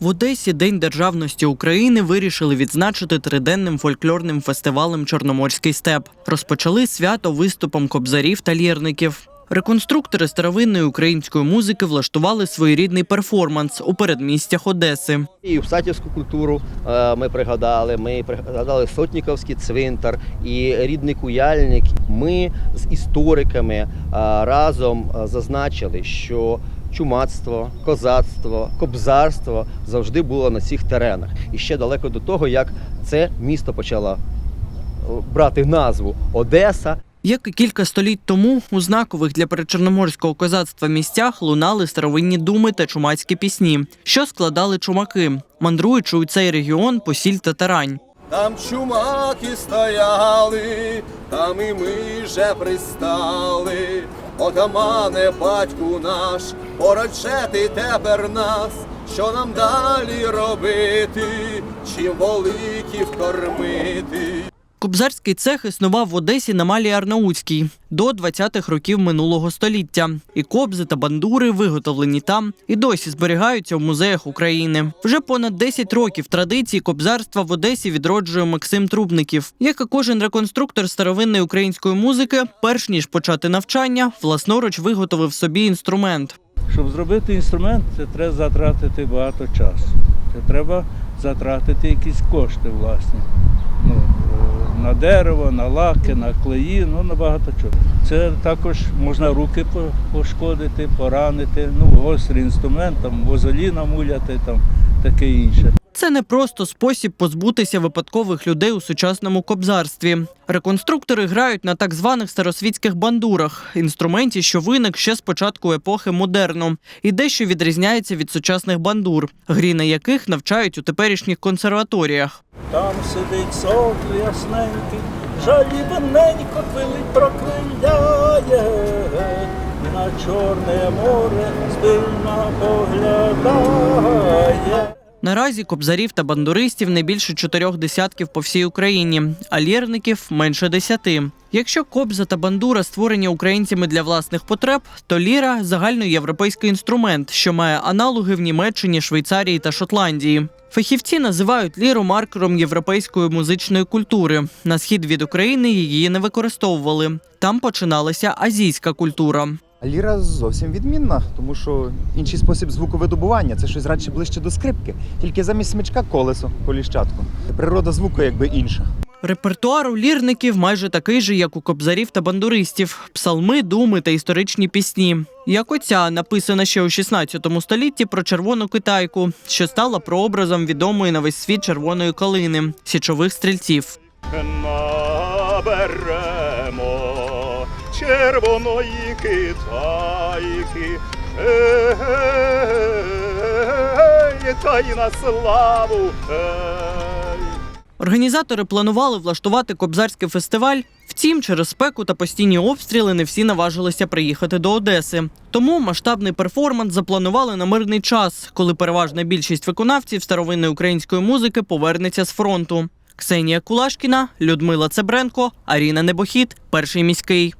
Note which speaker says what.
Speaker 1: В Одесі День державності України вирішили відзначити триденним фольклорним фестивалем Чорноморський степ. Розпочали свято виступом кобзарів та лірників. Реконструктори старовинної української музики влаштували своєрідний перформанс у передмістях Одеси.
Speaker 2: І Псатівську культуру е, ми пригадали. Ми пригадали Сотніковський цвинтар і рідний куяльник. Ми з істориками е, разом е, зазначили, що чумацтво, козацтво, кобзарство завжди було на цих теренах. І ще далеко до того, як це місто почало е, брати назву Одеса.
Speaker 1: Як і кілька століть тому, у знакових для перечорноморського козацтва місцях лунали старовинні думи та чумацькі пісні, що складали чумаки, мандруючи у цей регіон по сіль та тарань.
Speaker 3: Там чумаки стояли, там і ми же пристали. Отамане, батьку наш, порочети тепер нас, що нам далі робити, чим воликів кормити.
Speaker 1: Кобзарський цех існував в Одесі на Малій Арнаутській до 20-х років минулого століття. І кобзи та бандури, виготовлені там, і досі зберігаються в музеях України. Вже понад 10 років традиції кобзарства в Одесі відроджує Максим Трубників. Як і кожен реконструктор старовинної української музики, перш ніж почати навчання, власноруч виготовив собі інструмент.
Speaker 4: Щоб зробити інструмент, це треба затратити багато часу. Це треба затратити якісь кошти власні. На дерево, на лаки, на клеї, ну на багато чого. Це також можна руки пошкодити, поранити, ну, гострий інструмент, там, муляти, там, таке інше.
Speaker 1: Це не просто спосіб позбутися випадкових людей у сучасному кобзарстві. Реконструктори грають на так званих старосвітських бандурах, інструменті, що виник ще з початку епохи модерну, і дещо відрізняється від сучасних бандур, грі на яких навчають у теперішніх консерваторіях.
Speaker 4: Там сидить сон ясненький, жалібненько пилить прокриляє, на Чорне море стильно поглядає.
Speaker 1: Наразі кобзарів та бандуристів не більше чотирьох десятків по всій Україні, а лірників менше десяти. Якщо кобза та бандура створені українцями для власних потреб, то ліра загальноєвропейський інструмент, що має аналоги в Німеччині, Швейцарії та Шотландії. Фахівці називають ліру маркером європейської музичної культури. На схід від України її не використовували. Там починалася азійська культура.
Speaker 5: А Ліра зовсім відмінна, тому що інший спосіб звуковидобування це щось радше ближче до скрипки, тільки замість смичка колесо, коліщатку. Природа звуку якби інша.
Speaker 1: Репертуар у лірників майже такий же, як у кобзарів та бандуристів: псалми, думи та історичні пісні. Як оця написана ще у 16 столітті про червону китайку, що стала прообразом відомої на весь світ червоної калини січових стрільців.
Speaker 3: Наберемо червоної китайки, ей, та й на славу.
Speaker 1: Організатори планували влаштувати кобзарський фестиваль. Втім, через спеку та постійні обстріли не всі наважилися приїхати до Одеси. Тому масштабний перформанс запланували на мирний час, коли переважна більшість виконавців старовинної української музики повернеться з фронту. Ксенія Кулашкіна, Людмила Цебренко, Аріна Небохід, перший міський.